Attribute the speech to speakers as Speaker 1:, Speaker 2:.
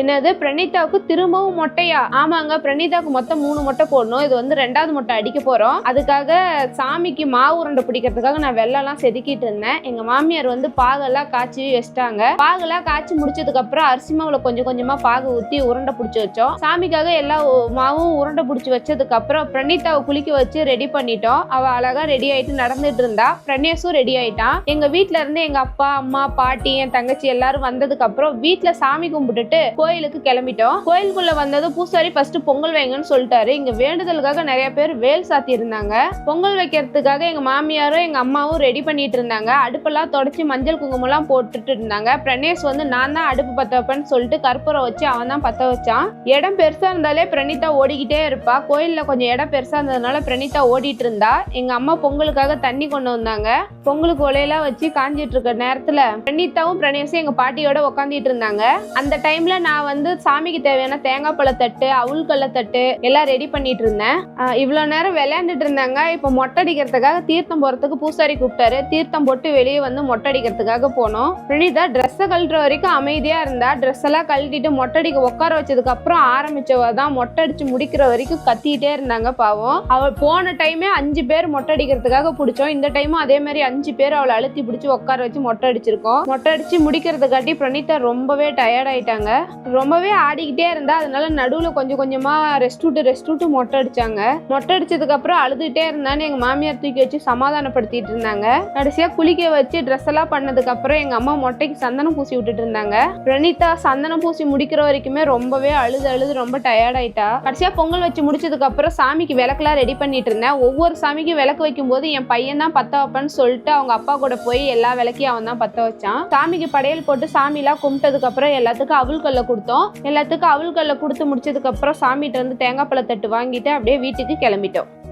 Speaker 1: என்னது? பிரணீதாவுக்கு திரும்பவும் மொட்டையா? ஆமாங்க பிரணீதாவுக்கு மொத்தம் மூணு மொட்டை போடணும். இது வந்து ரெண்டாவது மொட்டை அடிக்க போறோம். அதுக்காக சாமிக்கு மாவு உருண்டை பிடிக்கிறதுக்காக நான் வெள்ளம்லாம் செதுக்கிட்டு இருந்தேன். எங்க மாமியார் வந்து பாகெல்லாம் காய்ச்சி வச்சிட்டாங்க. பாகெல்லாம் காய்ச்சி முடிச்சதுக்கு அப்புறம் அரிசி மாவுல கொஞ்சம் கொஞ்சமா பாகு ஊத்தி உருண்டை பிடிச்சி வச்சோம். சாமிக்காக எல்லா மாவும் உருண்டை பிடிச்சி வச்சதுக்கு அப்புறம் பிரணீதாவை குளிக்க வச்சு ரெடி பண்ணிட்டோம். அவ அழகா ரெடி ஆயிட்டு நடந்துட்டு இருந்தா. பிரணேஷும் ரெடி ஆயிட்டான். எங்க வீட்டுல இருந்து எங்க அப்பா அம்மா பாட்டி என் தங்கச்சி எல்லாரும் வந்ததுக்கு அப்புறம் வீட்டுல சாமி கும்பிட்டுட்டு கோயிலுக்கு கிளம்பிட்டோம். கோயிலுக்குள்ள வந்ததும் பூசாரி ஃபர்ஸ்ட் பொங்கல் வைங்கன்னு சொல்லிட்டாரு. இங்க வேண்டுதலுக்காக நிறைய பேர் வேல் சாத்தி இருந்தாங்க. பொங்கல் வைக்கிறதுக்காக எங்க மாமியாரும் எங்க அம்மாவும் ரெடி பண்ணிட்டு இருந்தாங்க. அடுப்பெல்லாம் தொடச்சி மஞ்சள் குங்குமம்லாம் போட்டுட்டு இருந்தாங்க. பிரணேஷ் வந்து நான் தான் அடுப்பு பத்த வைப்பேன்னு சொல்லிட்டு கற்பூரம் வச்சு அவன் தான் பத்த வச்சான். இடம் பெருசா இருந்தாலே பிரணீதா ஓடிக்கிட்டே இருப்பா. கோயில்ல கொஞ்சம் இடம் பெருசா இருந்ததுனால பிரணீதா ஓடிட்டு இருந்தா. எங்க அம்மா பொங்கலுக்காக தண்ணி கொண்டு வந்தாங்க. பொங்கலுக்கு ஒலையெல்லாம் வச்சு காஞ்சிட்டு இருக்க நேரத்துல பிரணீதாவும் பிரணேஷும் எங்க பாட்டியோட உட்காந்துட்டு இருந்தாங்க. அந்த டைம்ல நான் நான் வந்து சாமிக்கு தேவையான தேங்காய் பழத்தட்டு அவுள் தட்டு எல்லாம் ரெடி பண்ணிட்டு இருந்தேன். இவ்வளோ நேரம் விளையாண்டுட்டு இருந்தாங்க. இப்போ மொட்டை அடிக்கிறதுக்காக தீர்த்தம் போகிறதுக்கு பூசாரி கூப்பிட்டாரு. தீர்த்தம் போட்டு வெளியே வந்து மொட்டை அடிக்கிறதுக்காக போனோம் பிரணீதா ட்ரெஸ்ஸை கழட்டுற வரைக்கும் அமைதியாக இருந்தா ட்ரெஸ் எல்லாம் கழட்டிட்டு மொட்டை அடிக்க உட்கார வச்சதுக்கப்புறம் ஆரம்பித்தவ தான் மொட்டை அடிச்சு முடிக்கிற வரைக்கும் கத்திட்டே இருந்தாங்க பாவம். அவள் போன டைமே அஞ்சு பேர் மொட்டை அடிக்கிறதுக்காக பிடிச்சோம். இந்த டைமும் அதே மாதிரி அஞ்சு பேர் அவளை அழுத்தி பிடிச்சி உட்கார வச்சு மொட்டை அடிச்சிருக்கோம் மொட்டை அடிச்சு முடிக்கிறதுக்காட்டி பிரணீதா ரொம்பவே டயர்ட் ஆயிட்டாங்க. ரொம்பவே ஆடிக்கிட்டே இருந்தா அதனால நடுவுல கொஞ்சம் கொஞ்சமா ரெஸ்ட் விட்டு ரெஸ்ட் விட்டு மொட்டை அடிச்சாங்க. மொட்டை அடிச்சதுக்கு அப்புறம் அழுதுகிட்டே இருந்தான்னு எங்க மாமியார் தூக்கி வச்சு சமாதானப்படுத்திட்டு இருந்தாங்க. கடைசியா குளிக்க வச்சு ட்ரெஸ் எல்லாம் பண்ணதுக்கு அப்புறம் எங்க அம்மா மொட்டைக்கு சந்தனம் பூசி விட்டுட்டு இருந்தாங்க. பிரணீதா சந்தனம் பூசி முடிக்கிற வரைக்குமே ரொம்பவே அழுது அழுது ரொம்ப டயர்ட் ஆயிட்டா. கடைசியா பொங்கல் வச்சு முடிச்சதுக்கு அப்புறம் சாமிக்கு விளக்கெல்லாம் ரெடி பண்ணிட்டு இருந்தேன். ஒவ்வொரு சாமிக்கும் விளக்கு வைக்கும்போது என் பையன் தான் பத்த வைப்பேன்னு சொல்லிட்டு அவங்க அப்பா கூட போய் எல்லா விளக்கையும் அவன் தான் பத்த வச்சான். சாமிக்கு படையல் போட்டு சாமிலாம் கும்பிட்டதுக்கு அப்புறம் எல்லாத்துக்கும் அவள் கல்லை கொடுத்தோம். எல்லாத்துக்கும் அவுள் கொடுத்து முடிச்சதுக்கு அப்புறம் சாமிகிட்ட இருந்து தேங்காய் பழத்தட்டு வாங்கிட்டு அப்படியே வீட்டுக்கு கிளம்பிட்டோம்.